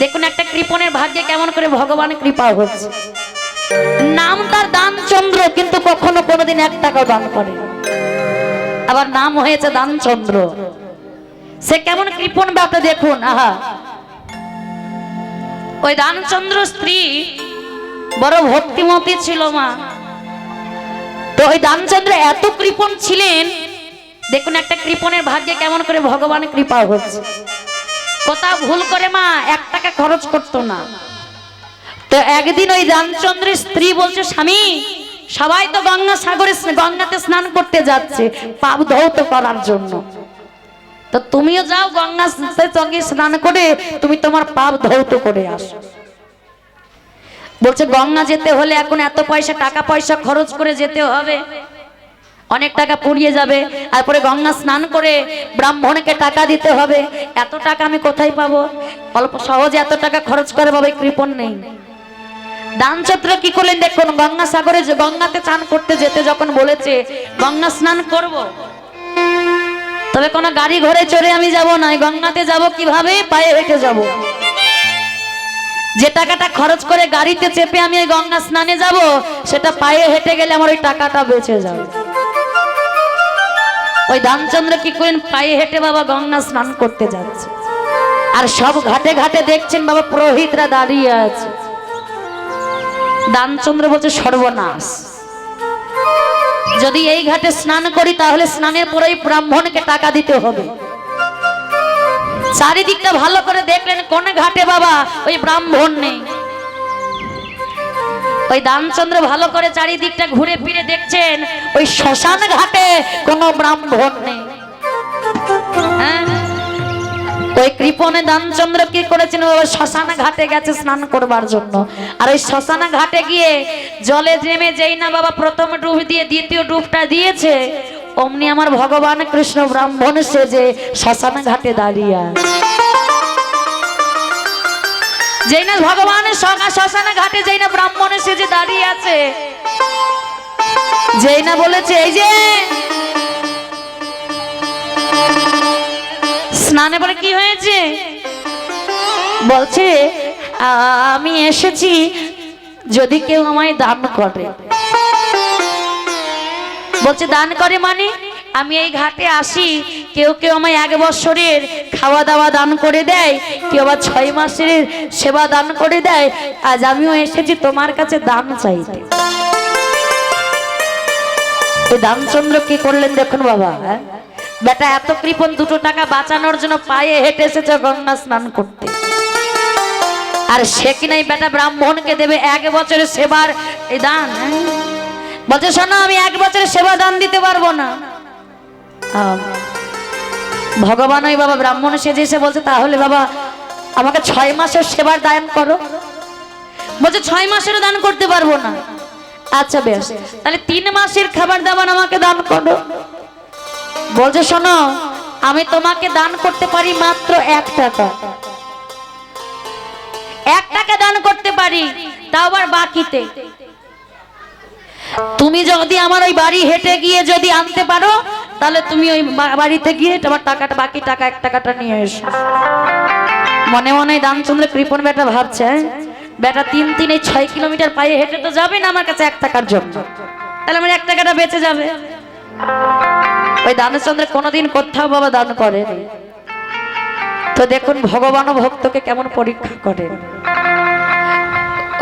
দেখুন একটা কৃপণের ভাগ্যে কেমন করে ভগবান কৃপা হচ্ছে নাম তার দানচন্দ্র, কিন্তু কখনো কোনোদিন এক টাকাও দান করে আবার নাম হয়েছে দানচন্দ্র। সে কেমন কৃপণ ব্যাপারে দেখুন, আহা। ওই দানচন্দ্র স্ত্রী বড় ভক্তিমতী ছিল মা। তো ওই দানচন্দ্র এত কৃপণ ছিলেন, দেখুন একটা কৃপণের ভাগ্যে কেমন করে ভগবান কৃপা হচ্ছে কোথাও ভুল করে মা এক টাকা খরচ করতো না। তো একদিন ওই রামচন্দ্রের স্ত্রী বলছে, স্বামী, সবাই তো গঙ্গা সাগরে গঙ্গাতে স্নান করতে যাচ্ছে, পাপ ধৌত করার জন্য। তো তুমিও যাও গঙ্গা সঙ্গে স্নান করে, তুমি তোমার পাপ ধৌত করে আসো। বলছে, গঙ্গা যেতে হলে এখন এত পয়সা, টাকা পয়সা খরচ করে যেতে হবে। অনেক টাকা পুড়িয়ে যাবে। তারপরে গঙ্গা স্নান করে ব্রাহ্মণকে টাকা দিতে হবে। এত টাকা আমি কোথায় পাবো? অল্প সহজে এত টাকা খরচ করে পাবে কৃপণ নেই। দানচত্র কি করলেন দেখুন? গঙ্গা সাগরে যে গঙ্গাতে চান করতে যেতে যখন বলেছে, গঙ্গা স্নান করব। তবে কোনো গাড়ি ঘরে চড়ে আমি যাব না। গঙ্গাতে যাব কীভাবে? পায়ে হেঁটে যাব। যে টাকাটা খরচ করে গাড়িতে চেপে আমি গঙ্গা স্নানে যাব, সেটা পায়ে হেঁটে গেলে আমার ওই টাকাটা বেঁচে যাবে। ওই দানচন্দ্র কি করেন পায়ে হেঁটে বাবা গঙ্গা স্নান করতে যাচ্ছে? আর সব ঘাটে ঘাটে দেখছেন বাবা পুরোহিতরা দাঁড়িয়ে আছে। দানচন্দ্র বলছে, সর্বনাশ। যদি এই ঘাটে স্নান করি, তাহলে স্নানের পরেই ব্রাহ্মণকে টাকা দিতে হবে। চারিদিকটা ভালো করে দেখলেন, কোন ঘাটে বাবা ওই ব্রাহ্মণ নেই। ওই দানচন্দ্র ভালো করে চারিদিকটা ঘুরে ফিরে দেখছেন, ওই শ্মশান ঘাটে কোনো ব্রাহ্মণ নেই হ্যাঁ? ওই কৃপণে দানচন্দ্র কি করেছেন ওই শ্মশান ঘাটে গেছে স্নান করবার জন্য আর ওই শ্মশান ঘাটে গিয়ে জলে নেমে যেই না বাবা প্রথম ডুব দিয়ে দ্বিতীয় ডুবটা দিয়েছে, অমনি আমার ভগবান কৃষ্ণ ব্রাহ্মণ সেজে শ্মশান ঘাটে দাঁড়িয়ে। যেই না ভগবানের সঙ্গে শ্মশান ঘাটে যেই না ব্রাহ্মণের সেজে দাঁড়িয়ে আছে। যেই না বলেছে, এই যে! স্নানে পরে কি হয়েছে? বলছে, আমি এসেছি যদি কেউ আমায় দান করে। বলছে, দান করে মানে? আমি এই ঘাটে আসি, কেউ কেউ আমায় এক বছরের খাওয়া দাওয়া দান করে দেয়, কেউ আবার ছয় মাসের সেবা দান করে দেয়, আজ আমিও এসেছি তোমার কাছে দান চাইতে দামচন্দ্র কি করলেন দেখুন বাবা হ্যাঁ? বেটা, এত কৃপণ দুটো টাকা বাঁচানোর জন্য পায়ে হেঁটে এসেছে গঙ্গা স্নান করতে আর সে কি নাই বেটা, ব্রাহ্মণকে দেবে এক বছরের সেবার দান হ্যাঁ? বলছে, শোনো, আমি এক বছরের সেবা দান দিতে পারব না ভগবান ওই বাবা ব্রাহ্মণ সেজে এসে বলছে, তাহলে বাবা, আমাকে ছয় মাসের সেবার দান করো। বলছে, ছয় মাসেরও দান করতে পারব না। আচ্ছা বেশ, তাহলে তিন মাসের খাবার দাবার আমাকে দান করো। বলছে, শোনো, আমি তোমাকে দান করতে পারি মাত্র এক টাকা। এক টাকা দান করতে পারি, তাও আবার বাকিতে। তুমি যদি আমার ওই বাড়ি হেঁটে গিয়ে যদি আনতে পারো তাহলে তুমি ওই বাড়িতে গিয়ে তোমার টাকাটা, বাকি টাকা, এক টাকাটা নিয়ে এসো। মনে মনে দানচন্দ্র কৃপন বেটা ভাবছে হ্যাঁ? বেটা, তিন তিন ছয় কিলোমিটার পায়ে হেঁটে তো যাবে না আমার কাছে এক টাকার জন্য। তাহলে আমার এক টাকাটা বেঁচে যাবে। ওই দানচন্দ্র কোনোদিন কোথাও বাবা দান করে তো দেখুন ভগবান ও ভক্তকে কেমন পরীক্ষা করেন।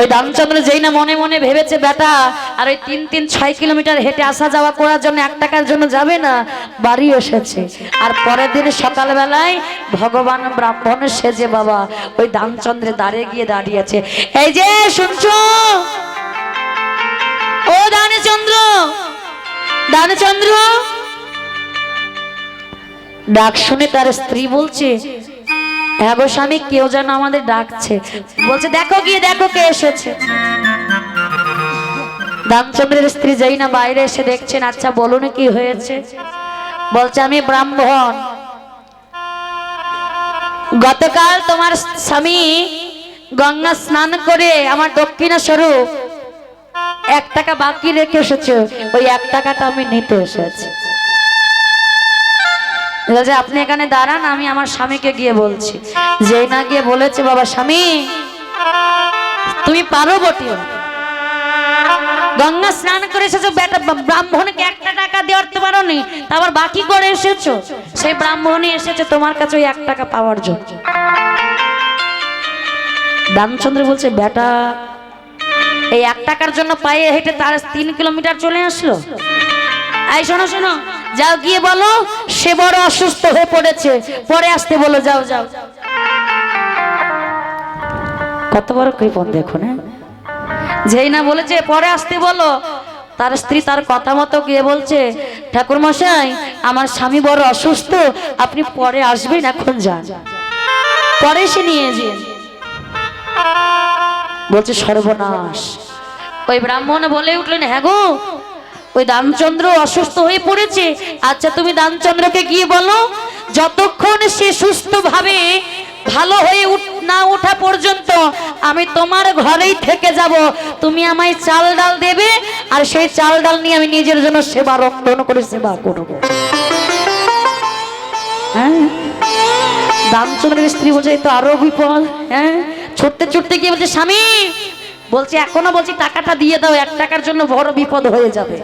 ওই দামচন্দ্র যেই না মনে মনে ভেবেছে, বেটা, আর ওই তিন তিন, ছয় কিলোমিটার হেঁটে আসা যাওয়া করার জন্য এক টাকার জন্য যাবে না? বাড়ি এসেছে। আর পরের দিন সকালবেলায় ভগবান ব্রাহ্মণ সেজে বাবা ওই দামচন্দ্রে দাঁড়িয়ে গিয়ে দাঁড়িয়েছে। এই যে, শুনছো? ও দানচন্দ্র দানচন্দ্র ডাক শুনে তার স্ত্রী বলছে হ্যাঁ স্বামী, কেউ যেন আমাদের ডাকছে। বলছে, দেখো গিয়ে, দেখো কে এসেছে। রামচন্দ্রের স্ত্রী যাই না বাইরে এসে দেখছেন আচ্ছা বলুন কি হয়েছে? বলছে, আমি ব্রাহ্মণ। গতকাল তোমার স্বামী গঙ্গা স্নান করে আমার দক্ষিণা স্বরূপ এক টাকা বাকি রেখে এসেছে। ওই এক টাকাটা আমি নিতে এসেছি। বলছে আপনি এখানে দাঁড়ান, আমি আমার স্বামীকে গিয়ে বলছি। যেই না গিয়ে বলেছে, বাবা, স্বামী, তুমি পারো বটিও গঙ্গা স্নান করে এসেছ, বেটা ব্রাহ্মণকে একটা টাকা দেওয়ার তো পারো নি তারপর বাকি করে এসেছ? সেই ব্রাহ্মণই এসেছে, তোমার কাছে ওই এক টাকা পাওয়ার জন্য। দামচন্দ্র বলছে, বেটা, এই এক টাকার জন্য পায়ে হেঁটে তার তিন কিলোমিটার চলে আসলো? এই, শোনো শোনো যাও গিয়ে বলো, সে বড় অসুস্থ হয়ে পড়েছে। পরে আসতে বলো, যাও যাও। কত বড় কৃপণ দেখুন হ্যাঁ? যেই না বলেছে, পরে আসতে বলো। তার স্ত্রী তার কথা মতো গিয়ে বলছে, ঠাকুর মশাই, আমার স্বামী বড় অসুস্থ, আপনি পরে আসবেন, এখন যান। পরে সে নিয়ে যেন বলছে, সর্বনাশ। ওই ব্রাহ্মণ বলে উঠলেন হ্যাঁ গো ওই দামচন্দ্র অসুস্থ হয়ে পড়েছে। আচ্ছা তুমি দামচন্দ্রকে গিয়ে বলো? যতক্ষণ সে সুস্থভাবে ভালো হয়ে না ওঠা পর্যন্ত আমি তোমার ঘরেই থেকে যাব। তুমি আমায় চাল ডাল দেবে আর সেই চাল ডাল নিয়ে আমি নিজের জন্য সেবা রক্ষণ করে সেবা করব। হ্যাঁ? দামচন্দ্রের স্ত্রী বলছে তো আরও বিপদ। হ্যাঁ? ছুটতে ছুটতে গিয়ে বলছে, স্বামী, বলছে, এখনও বলছি টাকাটা দিয়ে দাও, এক টাকার জন্য বড় বিপদ হয়ে যাবে।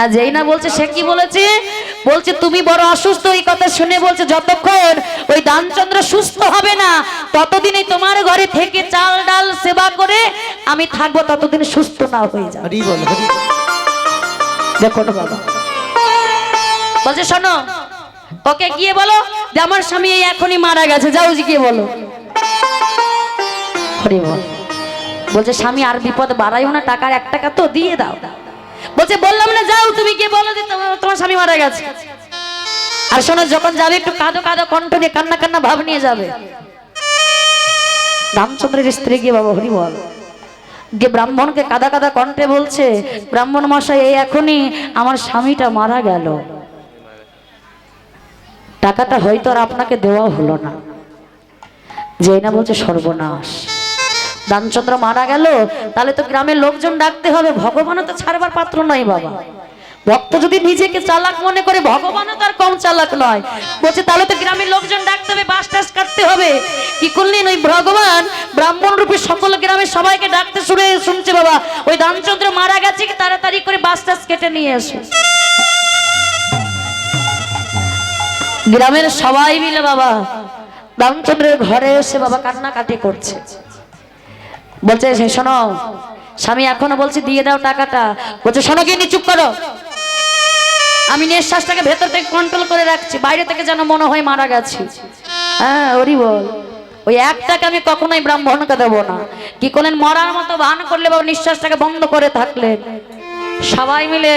আর যেই না বলছে সে কি বলেছে? বলছে তুমি বড় অসুস্থ এই কথা শুনে বলছে যতক্ষণ ওই দানচন্দ্র সুস্থ হবে না ততদিনই তোমার ঘরে থেকে চাল ডাল সেবা করে আমি থাকব ততদিন সুস্থ না হয়ে যাবে। দেখো বাবা। বলছে শোনো ওকে গিয়ে বলো যে আমার স্বামী এই এখনই মারা গেছে যাও যে গিয়ে বলো। হরি বল। বলছে স্বামী আর বিপদ বাড়াইও না টাকার এক টাকা তো দিয়ে দাও দাও। বলছে, বললাম না, যাও, তুমি গিয়ে বলো যে তোমার স্বামী মারা গেছে। আর শোনো, যখন যাবে, একটু কাঁদো কাঁদো, কণ্ঠ দিয়ে কান্না কান্না, ভাব নিয়ে যাবে। রামচন্দ্রের স্ত্রী গিয়ে বাবা হরি বল। যে ব্রাহ্মণকে কাদা কাদা, কণ্ঠে বলছে, ব্রাহ্মণ মশাই, এই এখনই আমার স্বামীটা মারা গেল। টাকাটা হয়তো আর আপনাকে দেওয়া হলো না। যেই না বলছে, সর্বনাশ। দানচন্দ্র মারা গেল, তাহলে তো গ্রামের লোকজন ডাকতে হবে, ভগবানও তো ছাড়বার পাত্র নয় বাবা। ভক্ত যদি নিজেকে চালাক মনে করে, ভগবানও তার কম চালাক নয়। বলছে, তাহলে তো গ্রামের লোকজন ডাকতে হবে, বাস টাস কাটতে হবে। কি করলেন ওই ভগবান? ব্রাহ্মণ রূপে সকল গ্রামের সবাইকে ডাকতে শুনে শুনছে বাবা। ওই দানচন্দ্র মারা গেছে, কি তাড়াতাড়ি করে বাস টাস কেটে নিয়ে এসো। গ্রামের সবাই মিলে বাবা, রামচন্দ্রের ঘরে এসে বাবা কান্নাকাটি করছে। বলছে, সে শোনো, স্বামী এখনও বলছে, দিয়ে দাও টাকাটা। বলছে, শোনো কি চুপ করো। আমি নিঃশ্বাসটাকে ভেতর থেকে কন্ট্রোল করে রাখছি, বাইরে থেকে যেন মনে হয় মারা গেছি। হ্যাঁ ওরি বল। ওই এক টাকা আমি কখনোই ব্রাহ্মণকে দেবো না। কি করলেন? মরার মতো ভান করলে বাবা নিঃশ্বাসটাকে বন্ধ করে থাকলেন। সবাই মিলে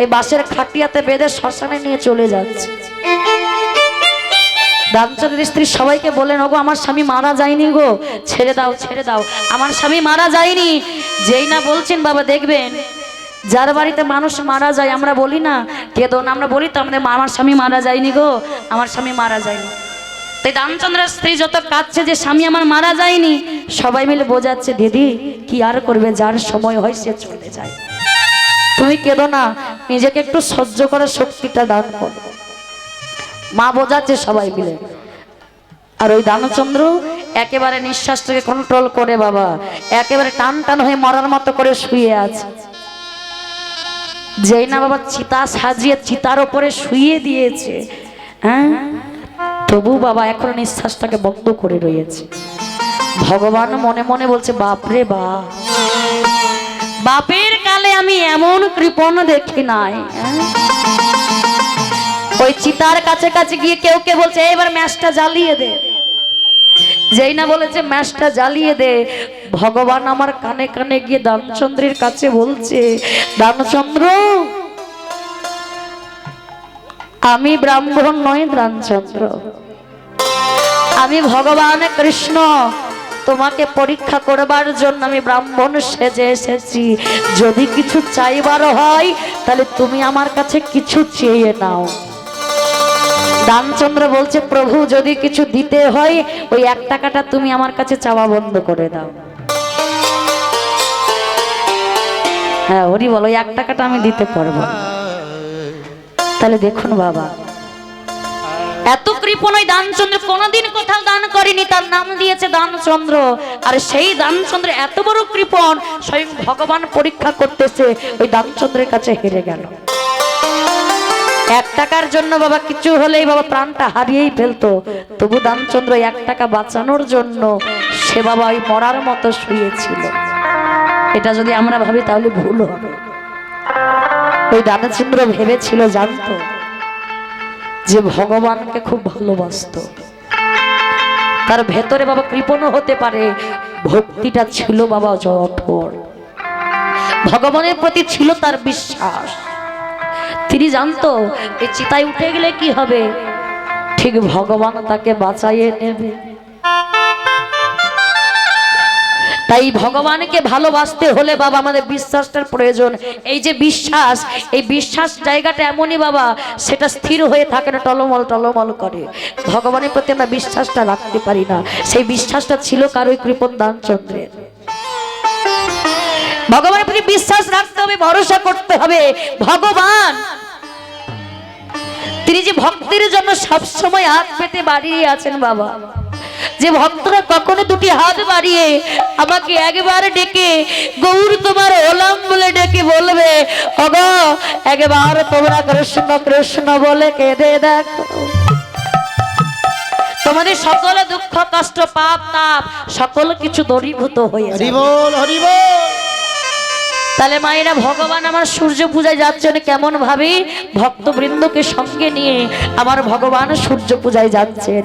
ওই বাসের খাটিয়াতে বেঁধে শ্মশানে নিয়ে চলে যাচ্ছে। রামচন্দ্রের স্ত্রী সবাইকে বলেন, ওগো, আমার স্বামী মারা যায়নি গো। ছেড়ে দাও ছেড়ে দাও। আমার স্বামী মারা যায়নি। যেই না বলছেন বাবা, দেখবেন। যার বাড়িতে মানুষ মারা যায়, আমরা বলি না। কেদো না, আমরা বলি তো আমাদের আমার স্বামী মারা যায়নি গো। আমার স্বামী মারা যায়নি। তাই রামচন্দ্রের স্ত্রী যত কাঁদছে যে স্বামী আমার মারা যায়নি। সবাই মিলে বোঝাচ্ছে, দিদি, কি আর করবে? যার সময় হয় সে চলে যায়। তুমি কেঁদো না, নিজেকে একটু সহ্য করার শক্তিটা দান করো। মা বোঝাচ্ছে সবাই মিলে। আর ওই দানচন্দ্র একেবারে নিঃশ্বাসটাকে কন্ট্রোল করে বাবা। একেবারে টান টান হয়ে মরার মতো করে শুয়ে আছে। যেই না বাবা চিতা সাজিয়ে চিতার ওপরে শুয়ে দিয়েছে হ্যাঁ? তবু বাবা এখন নিঃশ্বাসটাকে বন্ধ করে রয়েছে। ভগবান মনে মনে বলছে বাপরে বাপ বাপের কালে আমি এমন কৃপণ দেখি নাই হ্যাঁ? ওই চিতার কাছে কাছে গিয়ে কেউ কে বলছে, এবার ম্যাচটা জ্বালিয়ে দে। যেই না বলেছে, ম্যাচটা জ্বালিয়ে দে। ভগবান আমার কানে কানে গিয়ে দানচন্দ্রের কাছে বলছে, দানচন্দ্র, আমি ব্রাহ্মণ নয় দানচন্দ্র। আমি ভগবান কৃষ্ণ। তোমাকে পরীক্ষা করবার জন্য আমি ব্রাহ্মণ সেজে এসেছি। যদি কিছু চাইবার হয়, তাহলে তুমি আমার কাছে কিছু চেয়ে নাও। দানচন্দ্র বলছে, প্রভু, যদি কিছু দিতে হয়, ওই এক টাকাটা তুমি আমার কাছে চাওয়া বন্ধ করে দাও। হ্যাঁ হরি বলো এক টাকাটা আমি দিতে পারব। তাহলে দেখুন বাবা, এত কৃপণ ওই দানচন্দ্র, কোনোদিন কোথাও দান করেনি, তার নাম দিয়েছে দানচন্দ্র। আর সেই দানচন্দ্র এত বড় কৃপণ, স্বয়ং ভগবান পরীক্ষা করতেছে, ওই দানচন্দ্রের কাছে হেরে গেল। এক টাকার জন্য বাবা কিছু হলেই বাবা প্রাণটা হারিয়েই ফেলতো। তবু দামচন্দ্র এক টাকা বাঁচানোর জন্য সে বাবা ওই মরার মতো শুয়েছিল। এটা যদি আমরা ভাবি তাহলে ভুল হবে। ওই দামচন্দ্র ভেবেছিল জানতো যে ভগবানকে খুব ভালোবাসতো। তার ভেতরে বাবা কৃপণ হতে পারে, ভক্তিটা ছিল বাবা জঠর ভগবানের প্রতি ছিল তার বিশ্বাস। তিনি জানতো চিতায় উঠে গেলে কি হবে? ঠিক ভগবান তাকে বাঁচাইয়ে নেবে। তাই ভগবানকে ভালোবাসতে হলে বাবা, আমাদের বিশ্বাসটার প্রয়োজন। এই যে বিশ্বাস, এই বিশ্বাস জায়গাটা এমনই বাবা, সেটা স্থির হয়ে থাকে না, টলমল টলমল করে। ভগবানের প্রতি আমরা বিশ্বাসটা রাখতে পারি না। সেই বিশ্বাসটা ছিল কারোই কৃপন দানচন্দ্রের। ভগবানের প্রতি বিশ্বাস রাখতে হবে, ভরসা করতে হবে। ভগবান! তিনি যে ভক্তের জন্য সবসময় হাত পেতে বাড়িয়ে আছেন, বাবা। যে ভক্তরা কখনো দুটি হাত বাড়িয়ে আমাকে একবার ডেকে গৌর তোমার ওলাম বলে ডেকে বলবে, অগ, একবার তোমরা কৃষ্ণ কৃষ্ণ বলে কেঁদে দেখো। তোমাদের সকল দুঃখ, কষ্ট, পাপ, তাপ, সকল কিছু দরীভূত হয়ে হরিবল হরিবল তাহলে মায়েরা, ভগবান আমার সূর্য পূজায় যাচ্ছেন কেমন ভাবে? ভক্তবৃন্দকে সঙ্গে নিয়ে আমার ভগবান সূর্য পূজায় যাচ্ছেন।